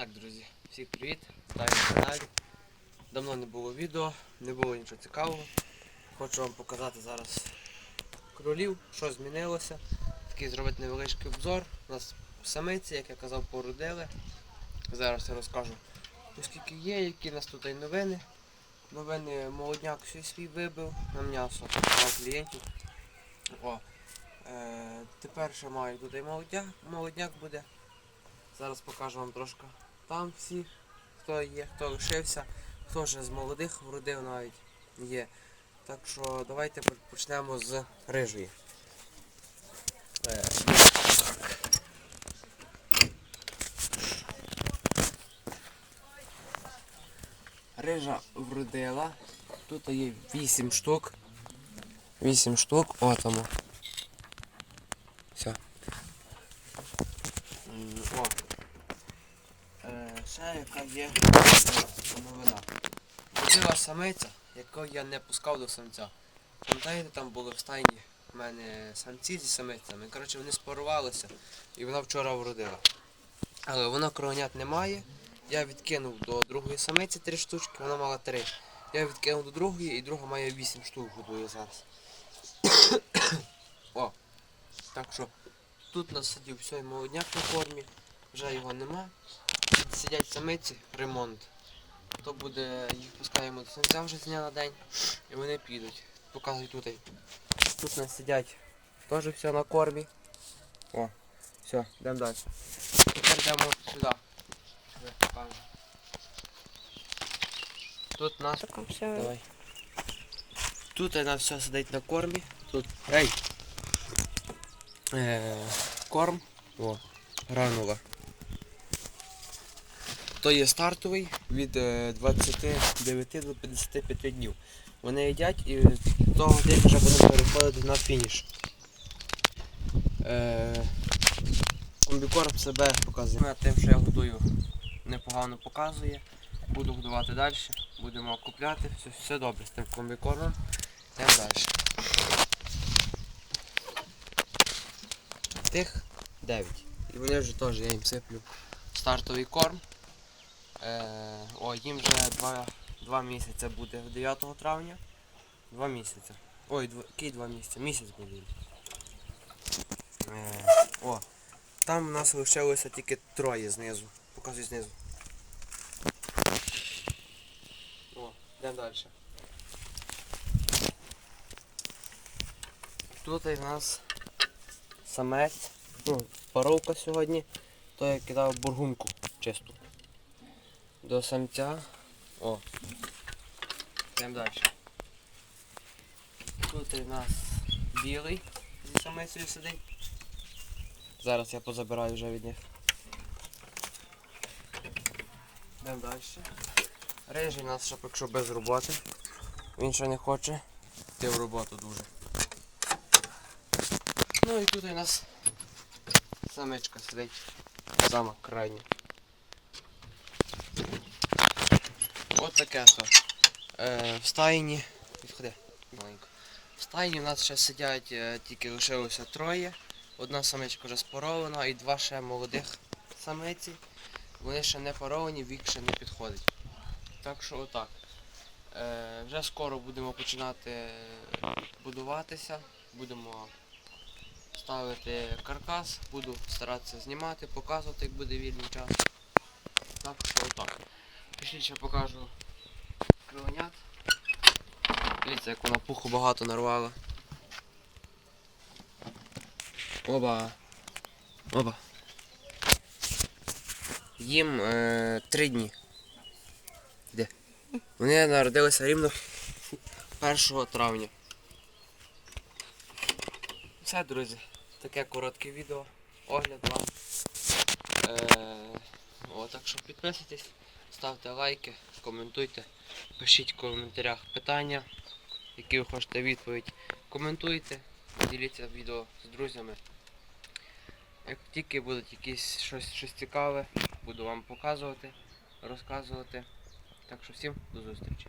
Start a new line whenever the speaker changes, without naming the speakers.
Так, друзі, всіх привіт! Вітаю на каналі. Давно не було відео, не було нічого цікавого. Хочу вам показати зараз кролів, що змінилося. Такий зробити невеличкий обзор. У нас самиці, як я казав, породили. Зараз я розкажу, оскільки є, які у нас тут і новини. Новини молодняк всі свій вибив на м'ясо, клієнтів. О, е, тепер ще маю тут молодняк, молодняк буде. Зараз покажу вам трошки там всі, хто є, хто лишився, хто вже з молодих вродив навіть є. Так що давайте почнемо з рижої. Рижа вродила. Тут є 8 штук. 8 штук, о тому. Все. О. Ще яка є новина. Ходила самиця, яку я не пускав до самця. Пам'ятаєте, там були в стайні в мене самці зі самицями. Коротше, вони спарувалися і вона вчора вродила. Але вона кровенят не має. Я відкинув до другої самиці три штучки, вона мала три. Я відкинув до другої і друга має вісім штук годує зараз. О! Так що тут нас сидів все молодняк на кормі, вже його нема. Сидять самиці, ремонт. То буде, їх пускаємо до сонця вже з дня на день і вони підуть. Показую тут. Тут нас сидять теж все на кормі. О, все, йдемо далі. Тепер йдемо сюди. Тут нас.
Все.
Давай. Тут вона все сидить на кормі. Тут. Ей! Е, корм. О, гранула. То є стартовий від е, 29 до 55 днів. Вони їдять і того день вже будемо переходити на фініш. Е, комбікорм себе показує. Тим, що я годую, непогано показує. Буду годувати далі, будемо купляти, все, все добре з тим комбікормом. Йдемо далі. Тих 9. І вони вже теж я їм сиплю стартовий корм. Е, о, їм вже 2, 2 місяці буде 9 травня. 2 місяці. Ой, два, який 2 місяці? Місяць буде. Е, о, там у нас лишилося тільки троє знизу. Показуй знизу. О, йдемо далі. Тут у нас самець, ну, паровка сьогодні, то я кидав бургунку чисту. До самця. О. Йдемо далі. Тут у нас білий зі самицею сидить. Зараз я позабираю вже від них. Йдемо далі. Рижий у нас ще поки що без роботи. Він ще не хоче йти в роботу дуже. Ну і тут у нас самичка сидить. Сама крайня. От таке то. Е, в стайні. Відходи, маленько. В стайні у нас ще сидять, е, тільки лишилося троє. Одна самичка вже спорована і два ще молодих самиці. Вони ще не паровані, вік ще не підходить. Так що отак. Е, вже скоро будемо починати будуватися. Будемо ставити каркас, буду старатися знімати, показувати, як буде вільний час. Так що ще покажу кривенят. Дивіться, як вона пуху багато нарвала. Оба. Оба. Їм е, три дні. Де? Вони народилися рівно 1 травня. Все, друзі. Таке коротке відео. Огляд вам. Е, о, так що підписуйтесь, ставте лайки, коментуйте, пишіть в коментарях питання, які ви хочете відповідь. Коментуйте, діліться відео з друзями. Як тільки будуть якісь щось, щось цікаве, буду вам показувати, розказувати. Так що всім до зустрічі.